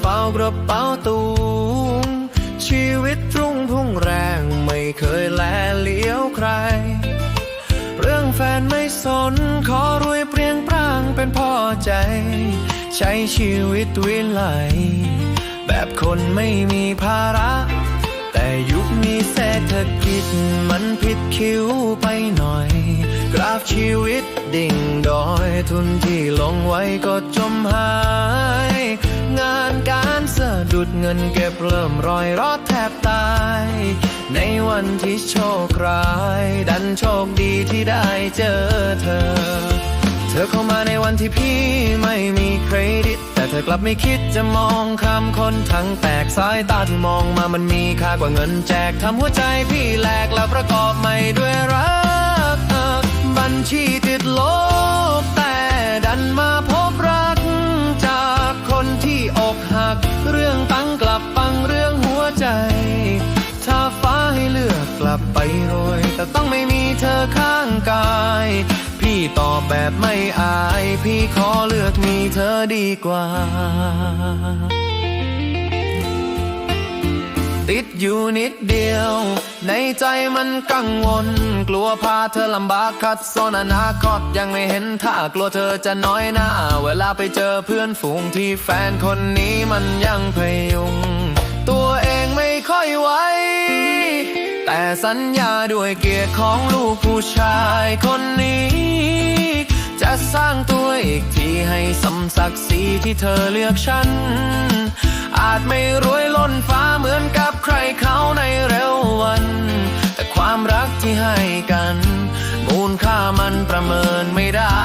เฝ้ากระเป๋าตูงชีวิตรุ่งพุ่งแรงไม่เคยแลเลี้ยวใคร เรื่องแฟนไม่สนขอรวยเปรียงปร้างเป็นพ่อใจ ใช้ชีวิตวิไลแบบคนไม่มีภาระ แต่ยุคนี้เศรษฐกิจมันผิดคิวไปหน่อย กราฟชีวิตดิ่งดอยทุนที่ลงไว้ก็จมหาย ดุดเงินเก็บเริ่มรอยรอดแทบตาย ในวันที่โชคร้าย ดันโชคดีที่ได้เจอเธอ เธอเข้ามาในวันที่พี่ไม่มีเครดิต แต่เธอกลับไม่คิดจะมองข้ามคนทั้งแตกสายตาที่มองมามันมีค่ากว่าเงินแจกทำหัวใจพี่แหลกแล้วประกอบไม่ด้วยรัก บัญชีติดลบแต่ดันมาพบรักจากคนที่อกหักเรื่อง แต่ต้องไม่มีเธอข้างกาย พี่ตอบแบบไม่อาย พี่ขอเลือกมีเธอดีกว่า ติดอยู่นิดเดียว ในใจมันกังวล กลัวพาเธอลำบากคัดโซนอนาคตยังไม่เห็นท่ากลัวเธอจะน้อยหน้า เวลาไปเจอเพื่อนฝูงที่แฟนคนนี้มันยังพยุง ตัวเองไม่ค่อยไหว สัญญาด้วยเกียรติของลูกผู้ชายคนนี้ จะสร้างตัวอีกทีให้สมศักดิ์ศรีที่เธอเลือกฉัน อาจไม่รวยล้นฟ้าเหมือนกับใครเขาในเร็ววัน แต่ความรักที่ให้กัน มูลค่ามันประเมินไม่ได้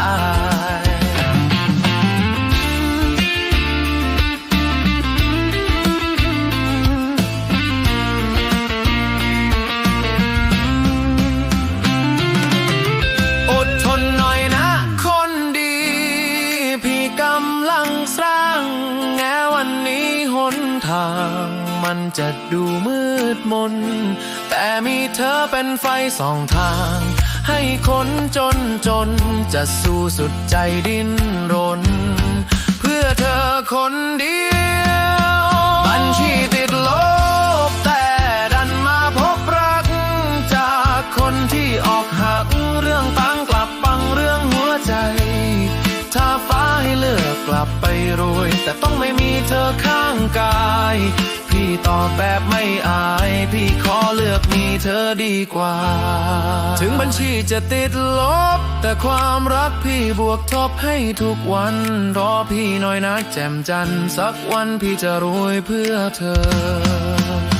จะดูมืดมน แต่มีเธอเป็นไฟสองทาง ให้คนจนจน จะสู้สุดใจดิ้นรน เพื่อเธอคนเดียวบัญชีติดลบ แต่ดันมาพบรัก จากคนที่ออกหักเรื่องตังกลับปังเรื่องหัวใจ ถ้าฟ้าให้เลือกกลับไปรวย แต่ต้องไม่มีเธอข้างกาย ตอบแบบไม่อาย พี่ขอเลือกมีเธอดีกว่า ถึงบัญชีจะติดลบ แต่ความรักพี่บวกทบให้ทุกวัน รอพี่หน่อยนะแจ่มจันทร์สักวันพี่จะรวยเพื่อเธอ